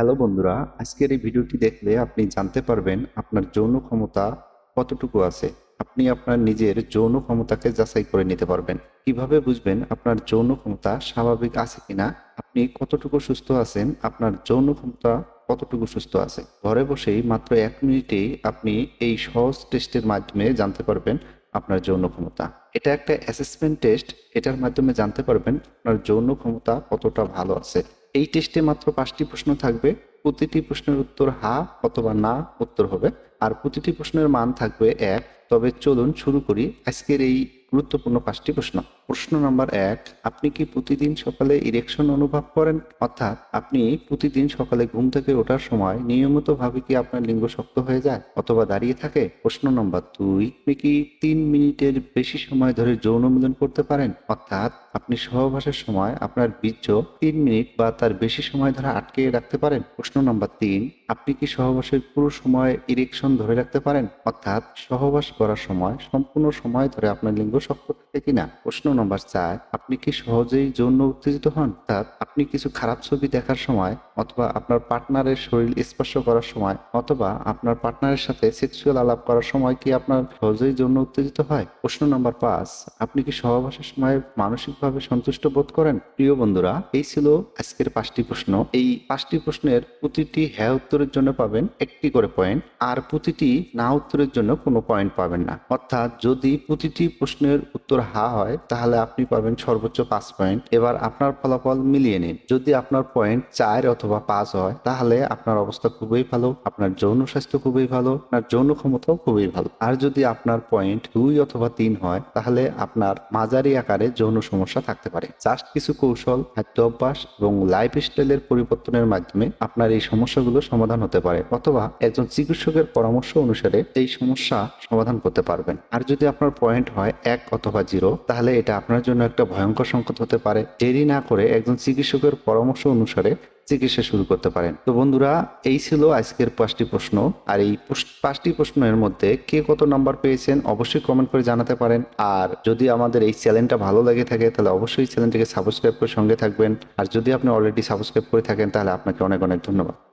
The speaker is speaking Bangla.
হ্যালো বন্ধুরা, আজকের এই ভিডিওটি দেখলে আপনি জানতে পারবেন আপনার যৌন ক্ষমতা কতটুকু আছে। আপনি আপনার নিজের যৌন ক্ষমতাকে যাচাই করে নিতে পারবেন। কীভাবে বুঝবেন আপনার যৌন ক্ষমতা স্বাভাবিক আছে কিনা? আপনি কতটুকু সুস্থ আছেন? আপনার যৌন ক্ষমতা কতটুকু সুস্থ আছে? ঘরে বসেই মাত্র এক মিনিটেই আপনি এই সহজ টেস্টের মাধ্যমে জানতে পারবেন আপনার যৌন ক্ষমতা। এটা একটা অ্যাসেসমেন্ট টেস্ট এটার মাধ্যমে জানতে পারবেন আপনার যৌন ক্ষমতা কতটা ভালো আছে। এই টেস্টে মাত্র পাঁচটি প্রশ্ন থাকবে। প্রতিটি প্রশ্নের উত্তর হা অথবা না উত্তর হবে। আর প্রতিটি প্রশ্নের মান থাকবে এক। তবে চলুন শুরু করি আজকের এই গুরুত্বপূর্ণ পাঁচটি প্রশ্ন। প্রশ্ন নাম্বার এক, আপনি কি প্রতিদিন সকালে ইরেকশন অনুভব করেন? অর্থাৎ আপনি প্রতিদিন সকালে ঘুম থেকে ওঠার সময় নিয়মিতভাবে কি আপনার লিঙ্গ শক্ত হয়ে যায় অথবা দাঁড়িয়ে থাকে? প্রশ্ন নম্বর দুই, আপনি কি তিন মিনিটের বেশি সময় ধরে যৌন মিলন করতে পারেন? অর্থাৎ আপনি সহবাসের সময় আপনার বীর্য তিন মিনিট বা তার বেশি সময় ধরে আটকে রাখতে পারেন? প্রশ্ন নম্বর তিন, আপনি কি সহবাসের পুরো সময় ইরেকশন ধরে রাখতে পারেন? অর্থাৎ সহবাস করার সময় সম্পূর্ণ সময় ধরে আপনার লিঙ্গ শক্ত থাকে কিনা? প্রশ্ন নম্বর চার আপনি কি সহজেই যৌন উত্তেজিত হন? অর্থাৎ আপনি কিছু খারাপ ছবি দেখার সময় অথবা আপনার পার্টনারের শরীর স্পর্শ করার সময়, অথবা আপনার পার্টনারের সাথে সেক্সুয়াল আলাপ করার সময় কি আপনার সহজেই জন্য উত্তেজিত হয়? প্রশ্ন নম্বর পাঁচ, আপনি কি সহবাসের সময় মানসিকভাবে সন্তুষ্ট বোধ করেন? প্রিয় বন্ধুরা, এই ছিল আজকের পাঁচটি প্রশ্ন। এই পাঁচটি প্রশ্নের প্রতিটি হ্যাঁ উত্তরের জন্য পাবেন একটি করে পয়েন্ট আর প্রতিটি না উত্তরের জন্য কোনো পয়েন্ট পাবেন না। অর্থাৎ যদি প্রতিটি প্রশ্নের উত্তর হা হয়, তাহলে আপনি পাবেন সর্বোচ্চ পাঁচ পয়েন্ট এবার আপনার ফলাফল মিলিয়ে নিন। যদি আপনার পয়েন্ট চার অথবা পাঁচ হয়, তাহলে আপনার অবস্থা খুবই ভালো, আপনার যৌন স্বাস্থ্য খুবই ভালো, আপনার যৌন ক্ষমতাও খুবই ভালো। আর যদি আপনার পয়েন্ট দুই অথবা তিন হয়, তাহলে আপনার মাঝারি আকারে যৌন সমস্যা থাকতে পারে। জাস্ট কিছু কৌশল, খাদ্য অভ্যাস এবং লাইফ স্টাইলের পরিবর্তনের মাধ্যমে আপনার এই সমস্যাগুলো সমাধান হতে পারে, অথবা একজন চিকিৎসকের পরামর্শ অনুসারে এই সমস্যা সমাধান করতে পারবেন। আর যদি আপনার পয়েন্ট হয় এক অথবা জিরো তাহলে এটা আপনার জন্য একটা ভয়ঙ্কর সংকট হতে পারে। দেরি না করে একজন চিকিৎসকের পরামর্শ অনুসারে চিকিৎসা শুরু করতে পারেন। তো বন্ধুরা, এই ছিল আজকের পাঁচটি প্রশ্ন। আর এই পাঁচটি প্রশ্নের মধ্যে কে কত নাম্বার পেয়েছেন অবশ্যই কমেন্ট করে জানাতে পারেন। আর যদি আমাদের এই চ্যানেলটা ভালো লাগে থাকে, তাহলে অবশ্যই চ্যানেলটিকে সাবস্ক্রাইব করে সঙ্গে থাকবেন। আর যদি আপনি অলরেডি সাবস্ক্রাইব করে থাকেন, তাহলে আপনাকে অনেক অনেক ধন্যবাদ।